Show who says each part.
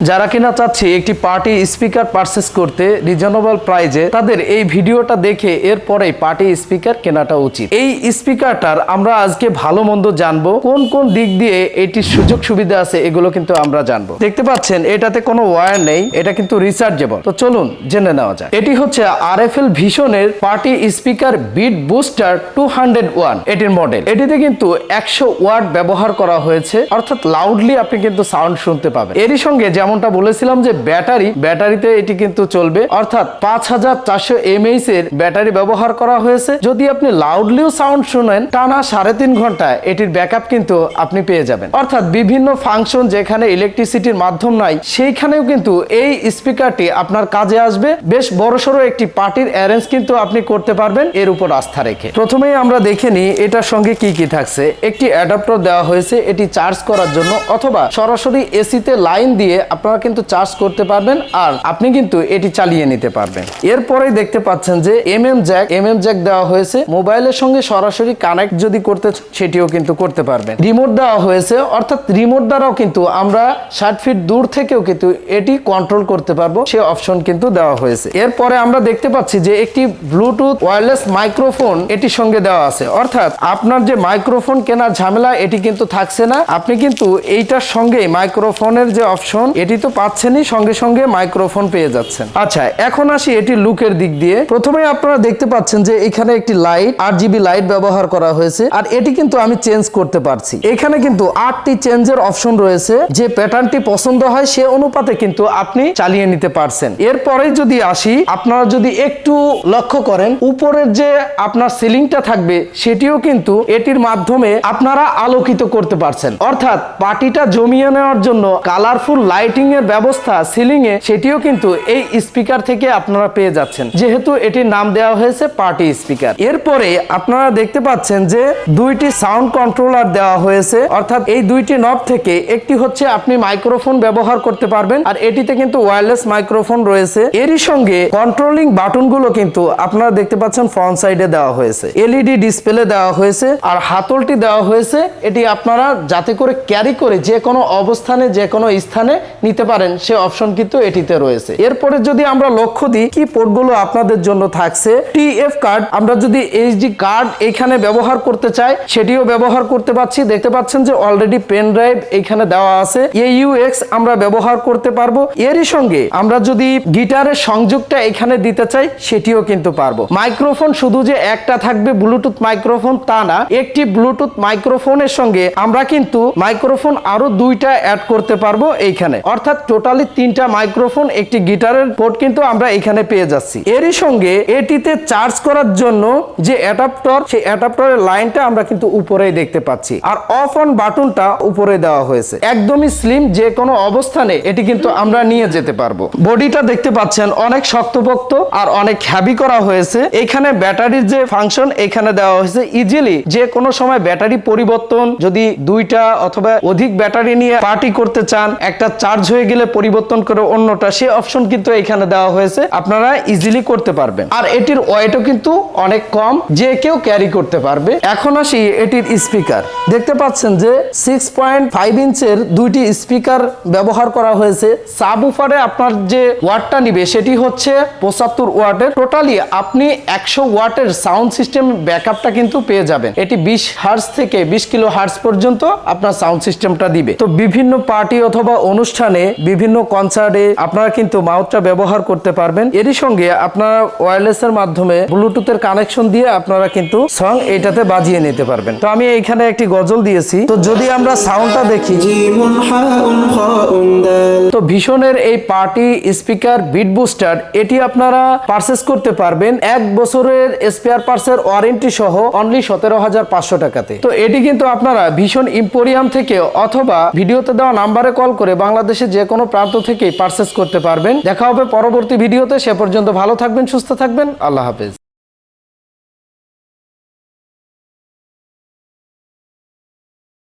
Speaker 1: যারা কিনা চাচ্ছে একটি পার্টি স্পিকার পারচেস করতে রিজনেবল প্রাইজে, তাদের এই ভিডিওটা দেখে এরপরে পার্টি স্পিকার কেনাটা উচিত। এই স্পিকারটার আমরা আজকে ভালো মন্দ জানব, কোন কোন দিক দিয়ে এটির সুযোগ সুবিধা আছে এগুলো কিন্তু আমরা জানব। দেখতে পাচ্ছেন, এটাতে কোনো ওয়্যার নেই, এটা কিন্তু রিচার্জেবল তো চলুন জেনে নেওয়া যায় এটি হচ্ছে R F L ভিশনের party speaker beat booster two hundred one, এটির মডেল। এটিতে কিন্তু একশো ওয়াট ব্যবহার করা হয়েছে, অর্থাৎ লাউডলি আপনি কিন্তু সাউন্ড শুনতে পাবেন। এরই সঙ্গে যেমনটা বলেছিলাম যে ব্যাটারি, ব্যাটারিতে এটি কিন্তু চলবে। অর্থাৎ পাঁচ হাজার চারশো এমএইচ এর ব্যাটারি ব্যবহার করা হয়েছে। যদি আপনি লাউডলিও সাউন্ড শুনেন, টানা সাড়ে তিন ঘণ্টা এটির ব্যাকআপ কিন্তু আপনি পেয়ে যাবেন। অর্থাৎ বিভিন্ন ফাংশন যেখানে ইলেকট্রিসিটির মাধ্যম নাই, সেইখানেও কিন্তু এই স্পিকারটি আপনার কাজে আসবে। বেশ বড়সড় একটি পার্টির অ্যারেঞ্জ কিন্তু আপনি করতে পারবেন এর উপর আস্থা রেখে। প্রথমেই আমরা দেখে নিই এটার সঙ্গে কি কি থাকছে। একটি অ্যাডাপ্টার দেওয়া হয়েছে, এটি চার্জ করার জন্য অথবা সরাসরি এসিতে লাইন দিয়ে আপনারা কিন্তু চার্জ করতে পারবেন আর আপনি কিন্তু এটি চালিয়ে নিতে পারবেন। এরপরেই দেখতে পাচ্ছেন যে M M jack M M jack দেওয়া হয়েছে। মোবাইলের সঙ্গে সরাসরি কানেক্ট যদি করতে সেটিও কিন্তু করতে পারবেন। রিমোট দেওয়া হয়েছে, অর্থাৎ রিমোট দ্বারাও কিন্তু আমরা ষাট ফিট দূর থেকেও কিন্তু এটি কন্ট্রোল করতে পারব। সে অপশন কিন্তু দেওয়া হয়েছে। এরপরে আমরা দেখতে পাচ্ছি যে একটি ব্লুটুথ ওয়্যারলেস মাইক্রোফোন এটির সঙ্গে দেওয়া আছে। অর্থাৎ আপনার যে মাইক্রোফোন কেনার ঝামেলা, এটি কিন্তু থাকছে না। আপনি কিন্তু এইটার সঙ্গে মাইক্রোফোনের যে অপশন এটি তো পাচ্ছেনই, সঙ্গে সঙ্গে মাইক্রোফোন পেয়ে যাচ্ছেন। আচ্ছা এখন আসি এটি লুকের দিক দিয়ে। প্রথমে আপনারা দেখতে পাচ্ছেন যে এখানে একটি লাইট আট জিবি লাইট ব্যবহার করা হয়েছে, আর এটি কিন্তু আমি চেঞ্জ করতে পারছি। এখানে কিন্তু আটটি চেঞ্জের অপশন রয়েছে, যে প্যাটার্নটি পছন্দ হয়, সে অনুপাতে কিন্তু আপনি চালিয়ে নিতে পারছেন। এরপরে যদি আসি, আপনারা যদি একটু লক্ষ্য করেন, উপরের যে আপনার সিলিংটা থাকবে, সেটিও কিন্তু এটির মাধ্যমে আপনারা আলোকিত করতে পারছেন। অর্থাৎ পার্টিটা জমিয়ে নেওয়ার জন্য কালারফুল লাইটিং এর ব্যবস্থা সিলিং এ সেটিও কিন্তু এই স্পিকার থেকে আপনারা পেয়ে যাচ্ছেন। যেহেতু এটির নাম দেওয়া হয়েছে পার্টি স্পিকার এরপরে আপনারা দেখতে পাচ্ছেন যে দুইটি সাউন্ড কন্ট্রোলার দেওয়া হয়েছে। অর্থাৎ এই দুইটি নব থেকে একটি হচ্ছে আপনি মাইক্রোফোন ব্যবহার করতে পারবেন, আর এটিতে কিন্তু ওয়্যারলেস মাইক্রোফোন রয়েছে। এরই সঙ্গে কন্ট্রোলিং বাটনগুলো কিন্তু আপনারা দেখতে পাচ্ছেন ফ্রন্ট সাইডে দেওয়া হয়েছে। এলইডি ডিসপ্লে দেওয়া হয়েছে, আর হাতলটি দেওয়া হয়েছে। এটি আপনারা যাতে করে ক্যারি করে যে কোনো অবস্থানে, যে কোনো স্থানে নিতে পারেন, সে অপশন কিন্তু এটিতে রয়েছে। এরপরে যদি আমরা লক্ষ্য দিই, কি পোর্টগুলো আপনাদের জন্য থাকছে? টিএফ কার্ড আমরা যদি এইচডি কার্ড এখানে ব্যবহার করতে চাই, সেটিও ব্যবহার করতে পারছি। দেখতে পাচ্ছেন যে অলরেডি পেন ড্রাইভ এখানে দেওয়া আছে। এইউএক্স আমরা ব্যবহার করতে পারব। এরই সঙ্গে আমরা যদি গিটারের সংযোগটা এখানে দিতে চাই, সেটিও কিন্তু পারব। মাইক্রোফোন শুধু যে একটা থাকবে ব্লুটুথ মাইক্রোফোন তা না, একটি ব্লুটুথ মাইক্রোফোনের সঙ্গে আমরা কিন্তু মাইক্রোফোন আরও দুইটা অ্যাড করতে পারব এইখানে অর্থাৎ টোটালি তিনটা মাইক্রোফোন, একটি গিটারের পোর্ট কিন্তু আমরা এখানে পেয়ে যাচ্ছি। এরই সঙ্গে এটিতে চার্জ করার জন্য যে অ্যাডাপ্টর সেই অ্যাডাপ্টরের লাইনটা আমরা কিন্তু উপরেই দেখতে পাচ্ছি। আর অফ অন বাটনটা উপরে দেওয়া হয়েছে। একদমই স্লিম যে কোনো অবস্থানে এটি কিন্তু আমরা নিয়ে যেতে পারব। বডিটা দেখতে পাচ্ছেন, অনেক শক্তপোক্ত আর অনেক হ্যাভি করা হয়েছে। এখানে ব্যাটারির যে ফাংশন এখানে দেওয়া হয়েছে ইজিলি যে কোনো সময় ব্যাটারি পরিবর্তন, যদি দুইটা অথবা অধিক ব্যাটারি নিয়ে পার্টি করতে চান, একটা চার্জ হয়ে গেলে পরিবর্তন করে অন্যটা, সে অপশন কিন্তু এখানে দেওয়া হয়েছে। আপনারা ইজিলি করতে পারবেন। আর এটির ওয়েটও কিন্তু অনেক কম, যে কেউ ক্যারি করতে পারবে। এখন আসি এটির স্পিকার দেখতে পাচ্ছেন যে সিক্স পয়েন্ট ফাইভ ইঞ্চের দুইটি স্পিকার ব্যবহার করা হয়েছে। সাব উফারে আপনার যে ওয়াটটা নিবে, সেটি হচ্ছে পঁচাত্তর ওয়াটের। টোটালি আপনি একশো ওয়াটের সাউন্ড সিস্টেম ব্যাকআপটা কিন্তু পেয়ে যাবেন। এটি বিশ হার্স থেকে বিশ কিলো হার্স পর্যন্ত আপনার সাউন্ড সিস্টেমটা দিবে। তো বিভিন্ন পার্টি অথবা অনুষ্ঠানে বিভিন্ন কনসার্টে আপনারা কিন্তু মাউথটা ব্যবহার করতে পারবেন। এরই সঙ্গে আপনারা ওয়্যারলেস এর মাধ্যমে ব্লুটুথের কানেকশন দিয়ে আপনারা কিন্তু সং এটাতে বাজিয়ে নিতে পারবেন। তো আমি এখানে একটি গজল দিয়েছি। তো যদি আমরা সাউন্ডটা দেখি। তো ভীষণের এই পার্টি স্পিকার বিট বুস্টার, এটি আপনারা পারচেস করতে পারবেন। এক বছরের স্পেয়ার পার্টসের ওয়ারেন্টি সহ অনলি সতেরো হাজার পাঁচশো টাকাতে। তো এটি কিন্তু আপনারা ভীষণ ইম্পোরিয়াম থেকে অথবা ভিডিওতে দেওয়া নাম্বারে কল করে বাংলাদেশের যে কোনো প্রান্ত থেকেই পারচেস করতে পারবেন। দেখা হবে পরবর্তী ভিডিওতে। সে পর্যন্ত ভালো থাকবেন, সুস্থ থাকবেন। আল্লাহ হাফেজ।